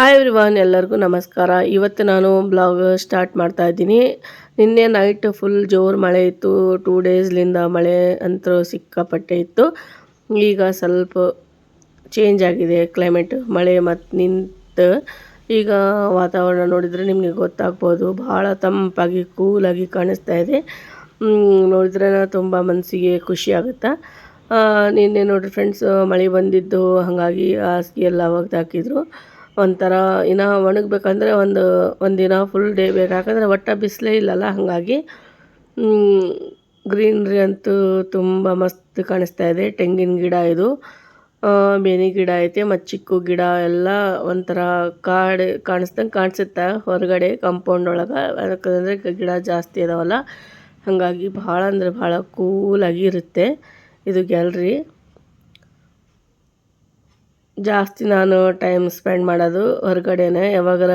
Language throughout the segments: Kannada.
ಹಾಯ್ ಎವ್ರಿವಾನ್ ಎಲ್ಲರಿಗೂ ನಮಸ್ಕಾರ. ಇವತ್ತು ನಾನು ಬ್ಲಾಗ್ ಸ್ಟಾರ್ಟ್ ಮಾಡ್ತಾ ಇದ್ದೀನಿ. ನಿನ್ನೆ ನೈಟ್ ಫುಲ್ ಜೋರು ಮಳೆ ಇತ್ತು. ಟೂ ಡೇಸ್ಲಿಂದ ಮಳೆ ಅಂತೂ ಸಿಕ್ಕಾಪಟ್ಟೆ ಇತ್ತು. ಈಗ ಸ್ವಲ್ಪ ಚೇಂಜ್ ಆಗಿದೆ. ಕ್ಲೈಮೇಟ್ ಮಳೆ ಮತ್ತು ನಿಂತು. ಈಗ ವಾತಾವರಣ ನೋಡಿದರೆ ನಿಮಗೆ ಗೊತ್ತಾಗ್ಬೋದು. ಭಾಳ ತಂಪಾಗಿ ಕೂಲಾಗಿ ಕಾಣಿಸ್ತಾ ಇದೆ. ನೋಡಿದ್ರೆ ತುಂಬ ಮನಸ್ಸಿಗೆ ಖುಷಿ ಆಗುತ್ತಾ? ನಿನ್ನೆ ನೋಡಿರಿ ಫ್ರೆಂಡ್ಸ್ ಮಳೆ ಬಂದಿದ್ದು. ಹಾಗಾಗಿ ಹಾಸಿಗೆ ಎಲ್ಲ ಹಾಕಿದ್ರು ಒಂಥರ ಇನ್ನು ಒಣಗಬೇಕಂದ್ರೆ ಒಂದು, ಒಂದಿನ ಫುಲ್ ಡೇ ಬೇಕು. ಯಾಕಂದರೆ ಒಟ್ಟು ಬಿಸಿಲೇ ಇಲ್ಲಲ್ಲ ಹಾಗಾಗಿ ಗ್ರೀನ್ರಿ ಅಂತೂ ತುಂಬ ಮಸ್ತ್ ಕಾಣಿಸ್ತಾ ಇದೆ. ತೆಂಗಿನ ಗಿಡ ಇದು. ಬೇನೆ ಗಿಡ ಐತೆ, ಮತ್ತು ಚಿಕ್ಕು ಗಿಡ ಎಲ್ಲ ಒಂಥರ ಕಾಡು, ಕಾಣಿಸ್ದಂಗೆ ಕಾಣಿಸುತ್ತೆ. ಹೊರಗಡೆ ಕಾಂಪೌಂಡ್ ಒಳಗೆ. ಯಾಕಂದರೆ ಗಿಡ ಜಾಸ್ತಿ ಇದಾವಲ್ಲ. ಹಾಗಾಗಿ ಭಾಳ ಅಂದರೆ ಭಾಳ ಕೂಲಾಗಿ ಇರುತ್ತೆ. ಇದು ಗ್ಯಾಲ್ರಿ ಜಾಸ್ತಿ ನಾನು ಟೈಮ್ ಸ್ಪೆಂಡ್ ಮಾಡೋದು ಹೊರಗಡೆನೆ. ಯಾವಾಗಾರ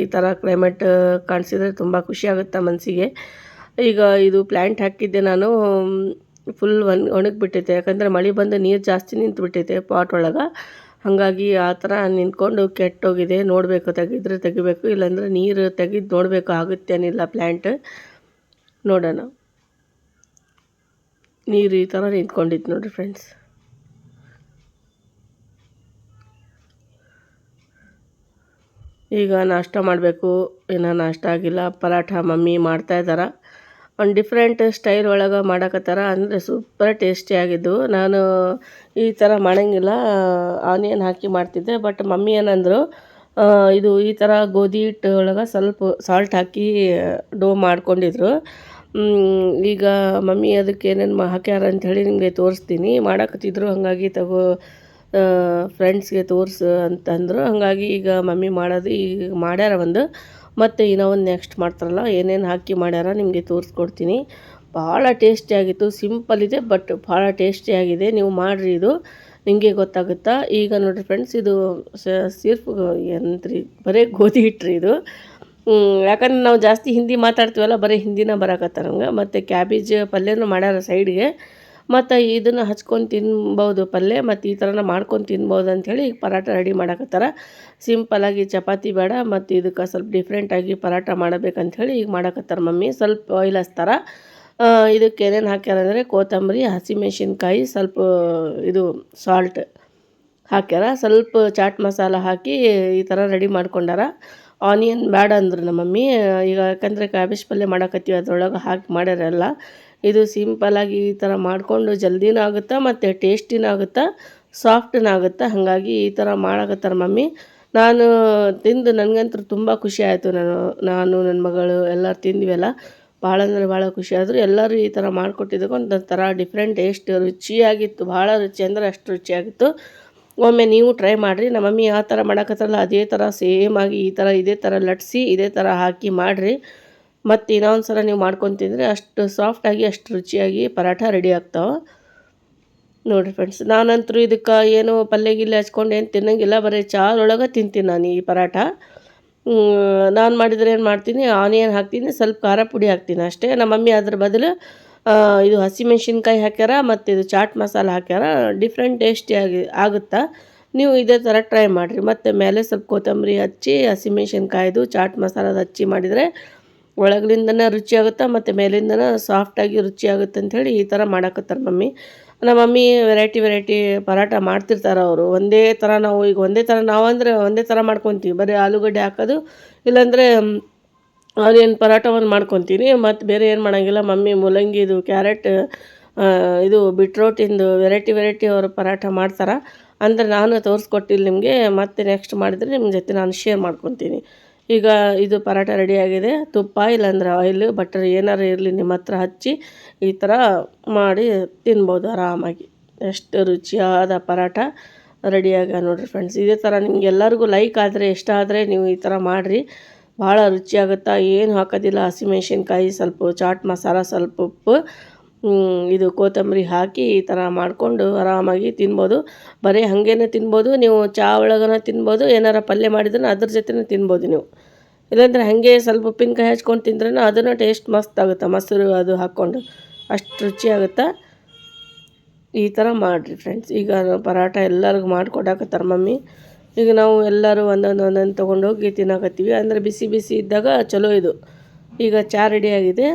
ಈ ಥರ ಕ್ಲೈಮೇಟ್ ಕಾಣಿಸಿದ್ರೆ ತುಂಬ ಖುಷಿ ಆಗುತ್ತೆ ಮನಸ್ಸಿಗೆ ಈಗ ಇದು ಪ್ಲ್ಯಾಂಟ್ ಹಾಕಿದ್ದೆ ನಾನು ಫುಲ್ ಒಣ ಒಣಗಿಬಿಟ್ಟೈತೆ ಯಾಕಂದರೆ ಮಳೆ ಬಂದು ನೀರು ಜಾಸ್ತಿ ನಿಂತುಬಿಟ್ಟೈತೆ ಪಾಟ್ ಒಳಗೆ. ಹಾಗಾಗಿ ಆ ಥರ ನಿಂತ್ಕೊಂಡು ಕೆಟ್ಟೋಗಿದೆ. ನೋಡಬೇಕು, ತೆಗೆದ್ರೆ ತೆಗಿಬೇಕು. ಇಲ್ಲಾಂದರೆ ನೀರು ತೆಗೆದು ನೋಡಬೇಕು ಆಗುತ್ತೇನಿಲ್ಲ ಪ್ಲ್ಯಾಂಟ್ ನೋಡೋಣ. ನೀರು ಈ ಥರ ನಿಂತ್ಕೊಂಡಿತ್ತು ನೋಡಿರಿ ಫ್ರೆಂಡ್ಸ್ ಈಗ ನಾಷ್ಟ ಮಾಡಬೇಕು, ಇನ್ನು ನಾಷ್ಟ ಆಗಿಲ್ಲ, ಪರಾಠ ಮಮ್ಮಿ ಮಾಡ್ತಾ ಇದ್ದಾರೆ. ಒಂದು ಡಿಫ್ರೆಂಟ್ ಸ್ಟೈಲ್ ಒಳಗೆ ಮಾಡಕತ್ತಾರ, ಅಂದರೆ ಸೂಪರ್ ಟೇಸ್ಟಿ ಆಗಿದ್ದು ನಾನು ಈ ಥರ ಮಾಡೋಂಗಿಲ್ಲ ಆನಿಯನ್ ಹಾಕಿ ಮಾಡ್ತಿದ್ದೆ ಬಟ್ ಮಮ್ಮಿ ಏನಂದರು ಇದು ಈ ಥರ ಗೋಧಿ ಹಿಟ್ಟು ಒಳಗೆ ಸ್ವಲ್ಪ ಸಾಲ್ಟ್ ಹಾಕಿ, ಡೋ ಮಾಡ್ಕೊಂಡಿದ್ರು. ಈಗ ಮಮ್ಮಿ ಅದಕ್ಕೆ ಏನೇನು ಹಾಕ್ಯಾರ ಅಂಥೇಳಿ ನಿಮಗೆ ತೋರಿಸ್ತೀನಿ. ಮಾಡಕತ್ತಿದ್ರು, ಹಾಗಾಗಿ ತಗೋ ಫ್ರೆಂಡ್ಸ್ಗೆ ತೋರಿಸು ಅಂತಂದರು. ಹಾಗಾಗಿ ಈಗ ಮಮ್ಮಿ ಮಾಡೋದು ಈಗ ಮಾಡ್ಯಾರ ಒಂದು. ಮತ್ತು ಇನ್ನೂ ಒಂದು ನೆಕ್ಸ್ಟ್ ಮಾಡ್ತಾರಲ್ಲ, ಏನೇನು ಹಾಕಿ ಮಾಡ್ಯಾರ ನಿಮಗೆ ತೋರಿಸ್ಕೊಡ್ತೀನಿ. ಭಾಳ ಟೇಸ್ಟಿಯಾಗಿತ್ತು ಸಿಂಪಲ್ ಇದೆ ಬಟ್ ಭಾಳ ಟೇಸ್ಟಿಯಾಗಿದೆ ನೀವು ಮಾಡಿರಿ ಇದು. ನಿಮಗೆ ಗೊತ್ತಾಗುತ್ತಾ? ಈಗ ನೋಡಿರಿ ಫ್ರೆಂಡ್ಸ್ ಇದು ಸಿರ್ಫ್ ಎಂತ್ರಿ ಬರೀ ಗೋಧಿ ಹಿಟ್ರಿ ಇದು. ಯಾಕಂದ್ರೆ ನಾವು ಜಾಸ್ತಿ ಹಿಂದಿ ಮಾತಾಡ್ತೀವಲ್ಲ, ಬರೀ ಹಿಂದಿನ ಬರಾಕತ್ತಾರ ಹಂಗೆ ಮತ್ತು ಕ್ಯಾಬೇಜ್ ಪಲ್ಯನೂ ಮಾಡ್ಯಾರ ಸೈಡ್ಗೆ ಮತ್ತು ಇದನ್ನು ಹಚ್ಕೊಂಡು ತಿನ್ಬೋದು ಪಲ್ಯ, ಮತ್ತು ಈ ಥರನ ಮಾಡ್ಕೊಂಡು ತಿನ್ಬೋದು ಅಂಥೇಳಿ ಈಗ ಪರಾಟ ರೆಡಿ ಮಾಡಕತ್ತಾರ. ಸಿಂಪಲಾಗಿ ಚಪಾತಿ ಬೇಡ, ಮತ್ತು ಇದಕ್ಕೆ ಸ್ವಲ್ಪ ಡಿಫ್ರೆಂಟಾಗಿ ಪರಾಟ ಮಾಡಬೇಕಂಥೇಳಿ ಈಗ ಮಾಡಕತ್ತಾರ ಮಮ್ಮಿ. ಸ್ವಲ್ಪ ಆಯಿಲ್ ಹಚ್ತಾರ. ಇದಕ್ಕೆ ಏನೇನು ಹಾಕ್ಯಾರ ಅಂದರೆ ಕೊತ್ತಂಬರಿ, ಹಸಿಮೆಣಸಿನ್ಕಾಯಿ, ಸ್ವಲ್ಪ ಇದು ಸಾಲ್ಟ್ ಹಾಕ್ಯಾರ. ಸ್ವಲ್ಪ ಚಾಟ್ ಮಸಾಲ ಹಾಕಿ ಈ ಥರ ರೆಡಿ ಮಾಡ್ಕೊಂಡಾರ. ಆನಿಯನ್ ಬೇಡ ಅಂದರು ನಮ್ಮ ಮಮ್ಮಿ ಈಗ ಯಾಕಂದರೆ ಕ್ಯಾಬೇಜ್ ಪಲ್ಯ ಮಾಡಕತ್ತೀವಿ, ಅದರೊಳಗೆ ಹಾಕಿ ಮಾಡ್ಯಾರಲ್ಲ ಇದು ಸಿಂಪಲ್ಲಾಗಿ ಈ ಥರ ಮಾಡಿಕೊಂಡು ಜಲ್ದಿನೂ ಆಗುತ್ತೆ ಮತ್ತು ಟೇಸ್ಟಿನೂ ಆಗುತ್ತೆ, ಸಾಫ್ಟನೂ ಆಗುತ್ತೆ, ಹಾಗಾಗಿ ಈ ಥರ ಮಾಡಕತ್ತಾರ ಮಮ್ಮಿ. ನಾನು ತಿಂದು ನನಗಂತೂ ತುಂಬ ಖುಷಿ ಆಯಿತು ನಾನು ನಾನು ನನ್ನ ಮಗಳು ಎಲ್ಲರೂ ತಿಂದ್ವಲ್ಲ ಭಾಳ ಅಂದರೆ ಭಾಳ ಖುಷಿ ಆದರು. ಎಲ್ಲರೂ ಈ ಥರ ಮಾಡಿಕೊಟ್ಟಿದ್ದಕ್ಕೆ ಥರ ಡಿಫ್ರೆಂಟ್ ಟೇಸ್ಟ್ ರುಚಿಯಾಗಿತ್ತು, ಭಾಳ ರುಚಿ ಅಂದರೆ ಅಷ್ಟು ರುಚಿಯಾಗಿತ್ತು. ಒಮ್ಮೆ ನೀವು ಟ್ರೈ ಮಾಡಿರಿ. ನಮ್ಮ ಮಮ್ಮಿ ಆ ಥರ ಮಾಡಕತ್ತಾರಲ್ಲ, ಅದೇ ಥರ ಸೇಮ್ ಆಗಿ ಈ ಥರ ಇದೇ ಥರ ಲಟ್ಸಿ, ಇದೇ ಥರ ಹಾಕಿ ಮಾಡಿರಿ. ಮತ್ತು ಇನ್ನೊಂದು ಸಲ ನೀವು ಮಾಡ್ಕೊಂಡು ತಿಂದರೆ ಅಷ್ಟು ಸಾಫ್ಟಾಗಿ ಅಷ್ಟು ರುಚಿಯಾಗಿ ಪರಾಠ ರೆಡಿ ಆಗ್ತಾವೆ. ನೋಡಿರಿ ಫ್ರೆಂಡ್ಸ್ ನಾನಂತರೂ ಇದಕ್ಕೆ ಏನು ಪಲ್ಯ ಗಿಲ್ಲೆ ಹಚ್ಕೊಂಡು ಏನು ತಿನ್ನಂಗಿಲ್ಲ, ಬರೀ ಚಾದೊಳಗೆ ತಿಂತೀನಿ ನಾನು ಈ ಪರಾಠ. ನಾನು ಮಾಡಿದರೆ ಏನು ಮಾಡ್ತೀನಿ, ಆನಿಯನ್ ಹಾಕ್ತೀನಿ, ಸ್ವಲ್ಪ ಖಾರ ಪುಡಿ ಹಾಕ್ತೀನಿ ಅಷ್ಟೇ. ನಮ್ಮ ಮಮ್ಮಿ ಅದ್ರ ಬದಲು ಇದು ಹಸಿಮೆಣ್ಸಿನ್ಕಾಯಿ ಹಾಕ್ಯಾರ, ಮತ್ತು ಇದು ಚಾಟ್ ಮಸಾಲ ಹಾಕ್ಯಾರ ಡಿಫ್ರೆಂಟ್ ಟೇಸ್ಟಿಯಾಗಿ ಆಗುತ್ತಾ? ನೀವು ಇದೇ ಥರ ಟ್ರೈ ಮಾಡಿರಿ. ಮತ್ತು ಮೇಲೆ ಸ್ವಲ್ಪ ಕೊತ್ತಂಬರಿ ಹಚ್ಚಿ, ಹಸಿಮೆಣ್ಸಿನ್ಕಾಯ್ದು, ಚಾಟ್ ಮಸಾಲದ ಹಚ್ಚಿ ಮಾಡಿದರೆ ಒಳಗಿಂದನೇ ರುಚಿ ಆಗುತ್ತೆ, ಮತ್ತು ಮೇಲಿಂದನೇ ಸಾಫ್ಟಾಗಿ ರುಚಿ ಆಗುತ್ತೆ ಅಂಥೇಳಿ ಈ ಥರ ಮಾಡಕತ್ತಾರೆ ಮಮ್ಮಿ. ನಮ್ಮ ಮಮ್ಮಿ ವೆರೈಟಿ ವೆರೈಟಿ ಪರಾಟ ಮಾಡ್ತಿರ್ತಾರೆ ಅವರು. ಒಂದೇ ಥರ ನಾವು, ಈಗ ಒಂದೇ ಥರ ನಾವಂದರೆ ಒಂದೇ ಥರ ಮಾಡ್ಕೊತೀವಿ. ಬರೀ ಆಲೂಗಡ್ಡೆ ಹಾಕೋದು, ಇಲ್ಲಾಂದರೆ ಆನಿಯನ್ ಪರಾಟ ಒಂದು ಮಾಡ್ಕೊತೀನಿ ಮತ್ತು ಬೇರೆ ಏನು ಮಾಡೋಂಗಿಲ್ಲ. ಮಮ್ಮಿ ಮೂಲಂಗಿದು ಕ್ಯಾರೆಟ್ ಇದು ಬಿಟ್ರೋಟಿಂದು ವೆರೈಟಿ ವೆರೈಟಿ ಅವರು ಪರಾಟ ಮಾಡ್ತಾರೆ. ಅಂದರೆ ನಾನು ತೋರಿಸ್ಕೊಟ್ಟಿಲ್ಲ ನಿಮಗೆ, ಮತ್ತೆ ನೆಕ್ಸ್ಟ್ ಮಾಡಿದರೆ ನಿಮ್ಮ ಜೊತೆ ನಾನು ಶೇರ್ ಮಾಡ್ಕೊತೀನಿ. ಈಗ ಇದು ಪರಾಟ ರೆಡಿ ಆಗಿದೆ. ತುಪ್ಪ ಇಲ್ಲಾಂದ್ರೆ ಆಯಿಲ್ ಬಟರ್ ಏನಾರು ಇರಲಿ ನಿಮ್ಮ ಹತ್ರ ಹಚ್ಚಿ ಈ ಥರ ಮಾಡಿ ತಿನ್ಬೋದು ಆರಾಮಾಗಿ. ಎಷ್ಟು ರುಚಿಯಾದ ಪರಾಟ ರೆಡಿಯಾಗ ನೋಡಿರಿ ಫ್ರೆಂಡ್ಸ್ ಇದೇ ಥರ ನಿಮ್ಗೆ ಎಲ್ಲರಿಗೂ ಲೈಕ್ ಆದರೆ, ಇಷ್ಟ ಆದರೆ ನೀವು ಈ ಥರ ಮಾಡಿರಿ. ಭಾಳ ರುಚಿಯಾಗುತ್ತಾ, ಏನು ಹಾಕೋದಿಲ್ಲ. ಹಸಿಮೆಣ್ಸಿನ್ಕಾಯಿ ಸ್ವಲ್ಪ, ಚಾಟ್ ಮಸಾಲ ಸ್ವಲ್ಪ ಉಪ್ಪು ಇದು ಕೊತ್ತಂಬರಿ ಹಾಕಿ ಈ ಥರ ಮಾಡಿಕೊಂಡು ಆರಾಮಾಗಿ ತಿನ್ಬೋದು. ಬರೀ ಹಾಗೇನೆ ತಿನ್ಬೋದು, ನೀವು ಚಹಾ ಒಳಗನ ತಿನ್ಬೋದು, ಏನಾರ ಪಲ್ಯ ಮಾಡಿದ್ರೂ ಅದ್ರ ಜೊತೆನೇ ತಿನ್ಬೋದು ನೀವು. ಇಲ್ಲಾಂದ್ರೆ ಹಾಗೆ ಸ್ವಲ್ಪ ಉಪ್ಪಿನಕಾಯಿ ಹಚ್ಕೊಂಡು ತಿಂದ್ರೂ ಅದನ್ನು ಟೇಸ್ಟ್ ಮಸ್ತ್ ಆಗುತ್ತೆ, ಮೊಸರು ಅದು ಹಾಕ್ಕೊಂಡು. ಅಷ್ಟು ರುಚಿ ಆಗುತ್ತೆ? ಈ ಥರ ಮಾಡಿರಿ ಫ್ರೆಂಡ್ಸ್ ಈಗ ಪರಾಟ ಎಲ್ಲರಿಗೂ ಮಾಡಿಕೊಡಕತ್ತಾರೆ ಮಮ್ಮಿ. ಈಗ ನಾವು ಎಲ್ಲರೂ ಒಂದೊಂದು ಒಂದೊಂದು ತೊಗೊಂಡೋಗಿ ತಿನ್ನಕತ್ತೀವಿ. ಅಂದರೆ ಬಿಸಿ ಬಿಸಿ ಇದ್ದಾಗ ಚಲೋ ಇದು. ಈಗ ಚಹಾ ರೆಡಿಯಾಗಿದೆ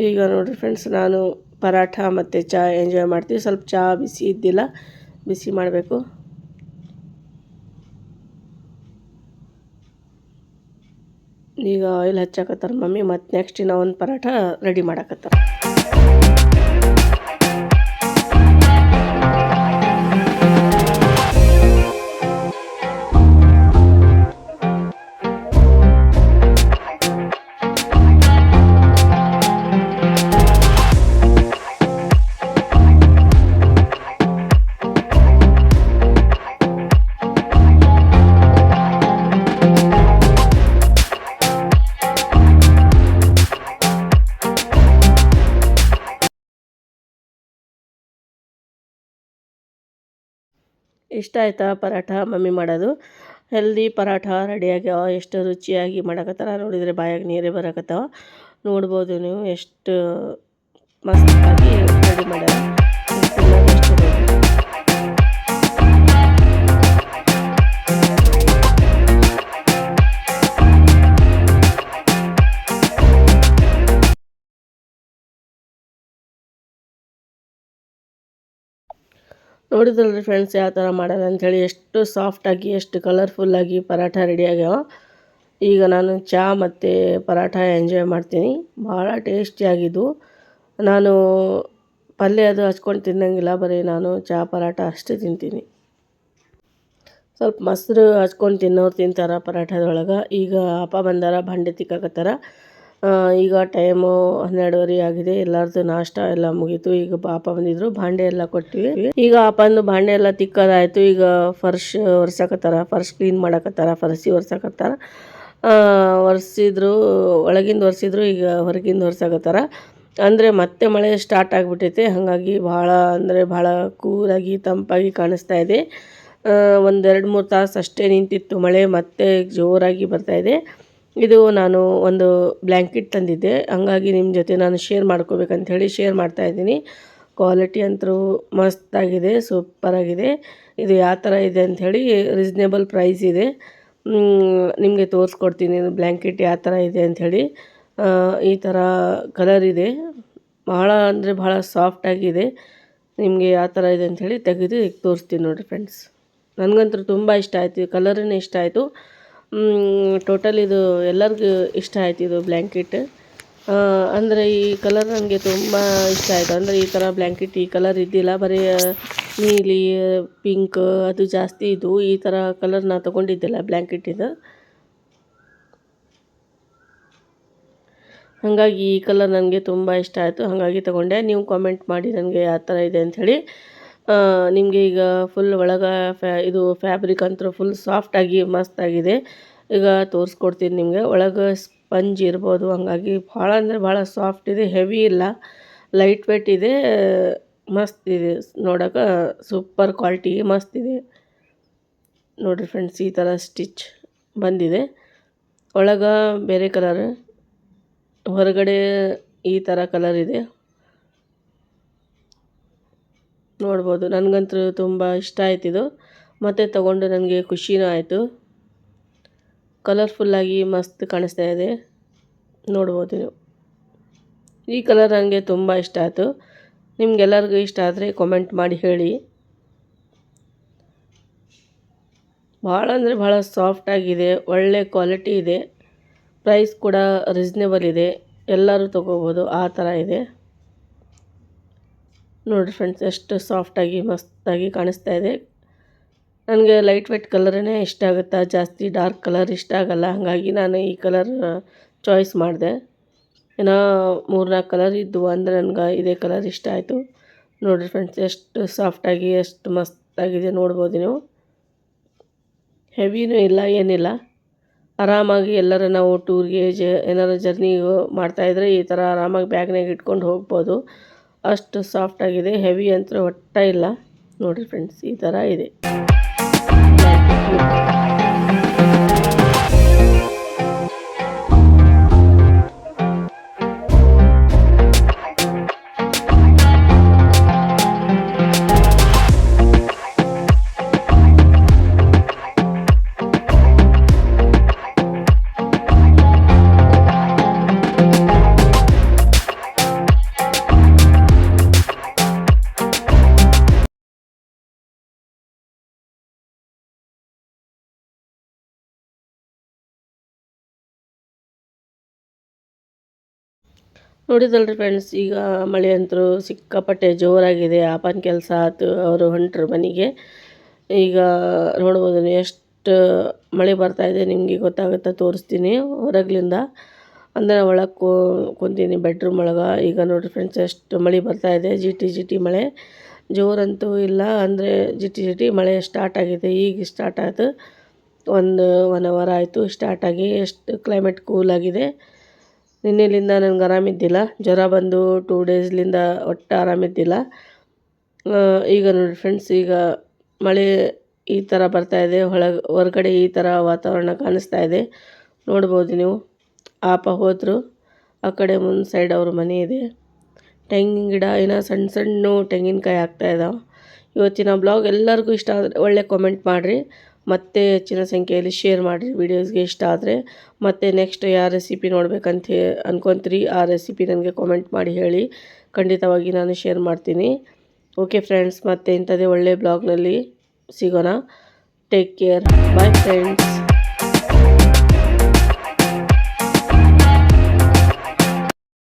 ಈಗ ನೋಡಿರಿ ಫ್ರೆಂಡ್ಸ್ ನಾನು ಪರಾಠ ಮತ್ತು ಚಹಾ ಎಂಜಾಯ್ ಮಾಡ್ತೀವಿ. ಸ್ವಲ್ಪ ಚಹಾ ಬಿಸಿ ಇದ್ದಿಲ್ಲ, ಬಿಸಿ ಮಾಡಬೇಕು. ಈಗ ಆಯಿಲ್ ಹಚ್ಚಾಕತ್ತಾರ ಮಮ್ಮಿ, ಮತ್ತು ನೆಕ್ಸ್ಟ್ ಇನ್ನೂ ಒಂದು ಪರಾಠ ರೆಡಿ ಮಾಡಾಕತ್ತಾರ. ಇಷ್ಟ ಆಯ್ತಾ ಪರಾಠ ಮಮ್ಮಿ ಮಾಡೋದು? ಹೆಲ್ದಿ ಪರಾಠ ರೆಡಿಯಾಗಿ ಎಷ್ಟು ರುಚಿಯಾಗಿ ಮಾಡಕತ್ತಾರ ನೋಡಿದರೆ ಬಾಯಾಗ ನೀರೇ ಬರಕತ್ತಾವ. ನೋಡ್ಬೋದು ನೀವು ಎಷ್ಟು ಮಸ್ತಾಗಿ ರೆಡಿ ಮಾಡ್ಯಾರ. ನೋಡಿದ್ರಲ್ರಿ ಫ್ರೆಂಡ್ಸ್ ಯಾವ ಥರ ಮಾಡ್ಯಾರ ಅಂಥೇಳಿ ಎಷ್ಟು ಸಾಫ್ಟಾಗಿ ಎಷ್ಟು ಕಲರ್ಫುಲ್ಲಾಗಿ ಪರಾಠ ರೆಡಿ ಆಗ್ಯಾವ. ಈಗ ನಾನು ಚಹಾ ಮತ್ತು ಪರಾಠ ಎಂಜಾಯ್ ಮಾಡ್ತೀನಿ. ಭಾಳ ಟೇಸ್ಟಿಯಾಗಿದ್ದು ನಾನು ಪಲ್ಯ ಅದು ಹಚ್ಕೊಂಡು ತಿನ್ನಂಗಿಲ್ಲ. ಬರೀ ನಾನು ಚಹಾ ಪರಾಠ ಅಷ್ಟೇ ತಿಂತೀನಿ. ಸ್ವಲ್ಪ ಮೊಸರು ಹಚ್ಕೊಂಡು ತಿನ್ನೋರು ತಿಂತಾರೆ ಪರಾಠದೊಳಗೆ. ಈಗ ಅಪ್ಪ ಬಂದಾರ, ಬಂಡೆ ತಿಕ್ಕಾಕತ್ತಾರ. ಈಗ ಟೈಮು ಹನ್ನೆರಡುವರೆ ಆಗಿದೆ. ಎಲ್ಲರದು ನಾಷ್ಟ ಎಲ್ಲ ಮುಗೀತು. ಈಗ ಪಾಪ ಬಂದಿದ್ರು. ಭಾಂಡೆ ಎಲ್ಲ ಕೊಟ್ಟಿವಿ. ಈಗ ಅಪ್ಪಂದು ಭಾಂಡೆ ಎಲ್ಲ ತಿಕ್ಕದಾಯ್ತು. ಈಗ ಫರ್ಶ್ ಒರ್ಸಕತ್ತಾರ. ಫರ್ಶ್ ಕ್ಲೀನ್ ಮಾಡಕತ್ತಾರ. ಫರ್ಸಿ ಒರ್ಸಕತ್ತಾರ. ಒರೆಸಿದ್ರು, ಒಳಗಿಂದ ಒರೆಸಿದ್ರು, ಈಗ ಹೊರಗಿಂದ ಒರ್ಸಕತ್ತಾರ. ಅಂದರೆ ಮತ್ತೆ ಮಳೆ ಸ್ಟಾರ್ಟ್ ಆಗಿಬಿಟ್ಟೈತೆ ಹಾಗಾಗಿ ಭಾಳ ಅಂದರೆ ಭಾಳ ಕೂಲಾಗಿ, ತಂಪಾಗಿ ಕಾಣಿಸ್ತಾ ಇದೆ. ಒಂದೆರಡು ಮೂರು ತಾಸು ಅಷ್ಟೇ ನಿಂತಿತ್ತು ಮಳೆ. ಮತ್ತೆ ಜೋರಾಗಿ ಬರ್ತಾ ಇದೆ ನಾನು ಒಂದು ಬ್ಲ್ಯಾಂಕೆಟ್ ತಂದಿದ್ದೆ. ಹಂಗಾಗಿ ನಿಮ್ಮ ಜೊತೆ ನಾನು ಶೇರ್ ಮಾಡ್ಕೋಬೇಕಂತ ಹೇಳಿ ಶೇರ್ ಮಾಡ್ತಾ ಇದ್ದೀನಿ. ಕ್ವಾಲಿಟಿ ಅಂತೂ ಮಸ್ತಾಗಿದೆ ಸೂಪರಾಗಿದೆ ಇದು ಯಾವ ಥರ ಇದೆ ಅಂಥೇಳಿ ರೀಸ್ನೇಬಲ್ ಪ್ರೈಸ್ ಇದೆ. ನಿಮಗೆ ತೋರಿಸ್ಕೊಡ್ತೀನಿ ಬ್ಲ್ಯಾಂಕೆಟ್ ಯಾವ ಥರ ಇದೆ ಅಂಥೇಳಿ ಈ ಥರ ಕಲರ್ ಇದೆ. ಭಾಳ ಅಂದರೆ ಭಾಳ ಸಾಫ್ಟಾಗಿದೆ ನಿಮಗೆ ಯಾವ ಥರ ಇದೆ ಅಂಥೇಳಿ ತೆಗೆದು ತೋರಿಸ್ತೀನಿ ನೋಡಿರಿ ಫ್ರೆಂಡ್ಸ್ ನನಗಂತೂ ತುಂಬ ಇಷ್ಟ ಆಯಿತು. ಕಲರೇ ಇಷ್ಟ ಆಯಿತು. ಟೋಟಲ್ ಇದು ಎಲ್ಲರಿಗೂ ಇಷ್ಟ ಆಯ್ತು ಇದು ಬ್ಲ್ಯಾಂಕೆಟ್ ಅಂದರೆ ಈ ಕಲರ್ ನನಗೆ ತುಂಬ ಇಷ್ಟ ಆಯಿತು. ಅಂದರೆ ಈ ಥರ ಬ್ಲ್ಯಾಂಕೆಟ್ ಈ ಕಲರ್ ಇದ್ದಿಲ್ಲ. ಬರೀ ನೀಲಿ ಪಿಂಕ್ ಅದು ಜಾಸ್ತಿ ಇದು ಈ ಥರ ಕಲರ್ ನಾ ತೊಗೊಂಡಿದ್ದಿಲ್ಲ ಬ್ಲ್ಯಾಂಕೆಟಿದು ಹಾಗಾಗಿ ಈ ಕಲರ್ ನನಗೆ ತುಂಬ ಇಷ್ಟ ಆಯಿತು. ಹಾಗಾಗಿ ತೊಗೊಂಡೆ. ನೀವು ಕಾಮೆಂಟ್ ಮಾಡಿ ನನಗೆ ಯಾವ ಥರ ಇದೆ ಅಂಥೇಳಿ ನಿಮಗೆ ಈಗ ಫುಲ್ ಒಳಗೆ ಫ್ಯಾ ಇದು ಫ್ಯಾಬ್ರಿಕ್ ಅಂತೂ ಫುಲ್ ಸಾಫ್ಟಾಗಿ ಮಸ್ತಾಗಿದೆ ಈಗ ತೋರಿಸ್ಕೊಡ್ತೀನಿ ನಿಮಗೆ. ಒಳಗೆ ಸ್ಪಂಜ್ ಇರ್ಬೋದು, ಹಾಗಾಗಿ ಭಾಳ ಅಂದರೆ ಭಾಳ ಸಾಫ್ಟ್ ಇದೆ ಹೆವಿ ಇಲ್ಲ. ಲೈಟ್ ವೇಟ್ ಇದೆ, ಮಸ್ತ್ ಇದೆ. ನೋಡೋಕೆ ಸೂಪರ್ ಕ್ವಾಲಿಟಿ ಮಸ್ತ್ ಇದೆ. ನೋಡಿರಿ ಫ್ರೆಂಡ್ಸ್ ಈ ಥರ ಸ್ಟಿಚ್ ಬಂದಿದೆ. ಒಳಗೆ ಬೇರೆ ಕಲರ್ ಹೊರಗಡೆ ಈ ಥರ ಕಲರ್ ಇದೆ. ನೋಡ್ಬೋದು. ನನಗಂತೂ ತುಂಬ ಇಷ್ಟ ಆಯ್ತು ಇದು. ಮತ್ತು ತಗೊಂಡು ನನಗೆ ಖುಷಿನೂ ಆಯಿತು. ಕಲರ್ಫುಲ್ಲಾಗಿ ಮಸ್ತ್ ಕಾಣಿಸ್ತಾ ಇದೆ. ನೋಡ್ಬೋದು ನೀವು. ಈ ಕಲರ್ ನನಗೆ ತುಂಬ ಇಷ್ಟ ಆಯಿತು. ನಿಮ್ಗೆಲ್ಲರಿಗೂ ಇಷ್ಟ ಆದರೆ ಕಾಮೆಂಟ್ ಮಾಡಿ ಹೇಳಿ. ಭಾಳ ಅಂದರೆ ಭಾಳ ಸಾಫ್ಟಾಗಿದೆ ಒಳ್ಳೆ ಕ್ವಾಲಿಟಿ ಇದೆ. ಪ್ರೈಸ್ ಕೂಡ ರೀಸ್ನೇಬಲ್ ಇದೆ. ಎಲ್ಲರೂ ತೊಗೋಬೋದು. ಆ ಥರ ಇದೆ. ನೋಡಿರಿ ಫ್ರೆಂಡ್ಸ್ ಎಷ್ಟು ಸಾಫ್ಟಾಗಿ ಮಸ್ತಾಗಿ ಕಾಣಿಸ್ತಾ ಇದೆ. ನನಗೆ ಲೈಟ್ ವೈಟ್ ಕಲರೇ ಇಷ್ಟ ಆಗುತ್ತೆ? ಜಾಸ್ತಿ ಡಾರ್ಕ್ ಕಲರ್ ಇಷ್ಟ ಆಗಲ್ಲ. ಹಾಗಾಗಿ ನಾನು ಈ ಕಲರ್ ಚಾಯ್ಸ್ ಮಾಡಿದೆ. ಏನೋ ಮೂರ್ನಾಲ್ಕು ಕಲರ್ ಇದ್ದವು ಅಂದರೆ ನನಗೆ ಇದೇ ಕಲರ್ ಇಷ್ಟ ಆಯಿತು. ನೋಡಿರಿ ಫ್ರೆಂಡ್ಸ್ ಎಷ್ಟು ಸಾಫ್ಟಾಗಿ ಎಷ್ಟು ಮಸ್ತಾಗಿದೆ ನೋಡ್ಬೋದು ನೀವು. ಹೆವಿನೂ ಇಲ್ಲ, ಏನಿಲ್ಲ. ಆರಾಮಾಗಿ ಎಲ್ಲರ ನಾವು ಟೂರ್ಗೆ ಜ ಏನಾರು ಜರ್ನಿ ಮಾಡ್ತಾಯಿದ್ರೆ ಈ ಥರ ಆರಾಮಾಗಿ ಬ್ಯಾಗ್ನಾಗ ಇಟ್ಕೊಂಡು ಹೋಗ್ಬೋದು. ಅಷ್ಟು ಸಾಫ್ಟಾಗಿದೆ ಹೆವಿ ಅಂತೂ ಒಟ್ಟ ಇಲ್ಲ. ನೋಡಿರಿ ಫ್ರೆಂಡ್ಸ್ ಈ ಥರ ಇದೆ. ನೋಡಿದಲ್ರಿ ಫ್ರೆಂಡ್ಸ್ ಈಗ ಮಳೆ ಅಂತೂ ಸಿಕ್ಕಾಪಟ್ಟೆ ಜೋರಾಗಿದೆ, ಆಪನ ಕೆಲಸ ಆಯ್ತು ಅವರು ಹೊಂಟ್ರು ಮನೆಗೆ. ಈಗ ನೋಡ್ಬೋದು ಎಷ್ಟು ಮಳೆ ಬರ್ತಾ ಇದೆ ನಿಮಗೆ ಗೊತ್ತಾಗುತ್ತೆ ತೋರಿಸ್ತೀನಿ ಹೊರಗ್ಲಿಂದ. ಅಂದರೆ ಒಳಗೆ ಕೋ, ಕುಂತೀನಿ ಬೆಡ್ರೂಮ್ ಒಳಗೆ. ಈಗ ನೋಡಿರಿ ಫ್ರೆಂಡ್ಸ್ ಎಷ್ಟು ಮಳೆ ಬರ್ತಾ ಇದೆ, ಜಿಟಿ ಜಿಟಿ ಮಳೆ. ಜೋರಂತೂ ಇಲ್ಲ, ಅಂದರೆ ಜಿಟಿ ಜಿಟಿ ಮಳೆ ಸ್ಟಾರ್ಟ್ ಆಗಿದೆ, ಈಗ ಸ್ಟಾರ್ಟ್ ಆಯಿತು ಒಂದು ಒನ್ ಅವರ್ ಆಯಿತು ಸ್ಟಾರ್ಟಾಗಿ ಎಷ್ಟು ಕ್ಲೈಮೇಟ್ ಕೂಲ್ ಆಗಿದೆ. ನಿನ್ನೆಲಿಂದ ನನಗೆ ಆರಾಮಿದ್ದಿಲ್ಲ ಜ್ವರ ಬಂದು ಟೂ ಡೇಸ್ಲಿಂದ ಒಟ್ಟು ಆರಾಮಿದ್ದಿಲ್ಲ ಈಗ ನೋಡಿ ಫ್ರೆಂಡ್ಸ್ ಈಗ ಮಳೆ ಈ ಥರ ಬರ್ತಾ ಇದೆ. ಒಳಗೆ, ಹೊರಗಡೆ ಈ ಥರ ವಾತಾವರಣ ಕಾಣಿಸ್ತಾ ಇದೆ. ನೋಡ್ಬೋದು ನೀವು. ಆಪ ಹೋದರು. ಆ ಕಡೆ ಮುಂದೆ ಸೈಡ್ ಅವ್ರ ಮನೆ ಇದೆ. ತೆಂಗಿನ ಗಿಡ ಏನೋ ಸಣ್ಣ ಸಣ್ಣ ತೆಂಗಿನಕಾಯಿ ಆಗ್ತಾ ಇದ್ದಾವೆ ಇವತ್ತಿನ ಬ್ಲಾಗ್ ಎಲ್ಲರಿಗೂ ಇಷ್ಟ ಆದರೆ ಒಳ್ಳೆ ಕಾಮೆಂಟ್ ಮಾಡಿರಿ. ಮತ್ತೆ ಹೆಚ್ಚಿನ ಸಂಖ್ಯೆಯಲ್ಲಿ ಶೇರ್ ಮಾಡಿರಿ ವೀಡಿಯೋಸ್ಗೆ ಇಷ್ಟ ಆದರೆ ಮತ್ತೆ ನೆಕ್ಸ್ಟ್ ಯಾವ ರೆಸಿಪಿ ನೋಡ್ಬೇಕಂತ ಅನ್ಕೊಂತೀರಿ, ಆ ರೆಸಿಪಿ ನನಗೆ ಕಾಮೆಂಟ್ ಮಾಡಿ ಹೇಳಿ. ಖಂಡಿತವಾಗಿ ನಾನು ಶೇರ್ ಮಾಡ್ತೀನಿ. ಓಕೆ ಫ್ರೆಂಡ್ಸ್ ಮತ್ತೆ ಇಂಥದ್ದೇ ಒಳ್ಳೆ ಬ್ಲಾಗ್ನಲ್ಲಿ ಸಿಗೋಣ. Take care bye friends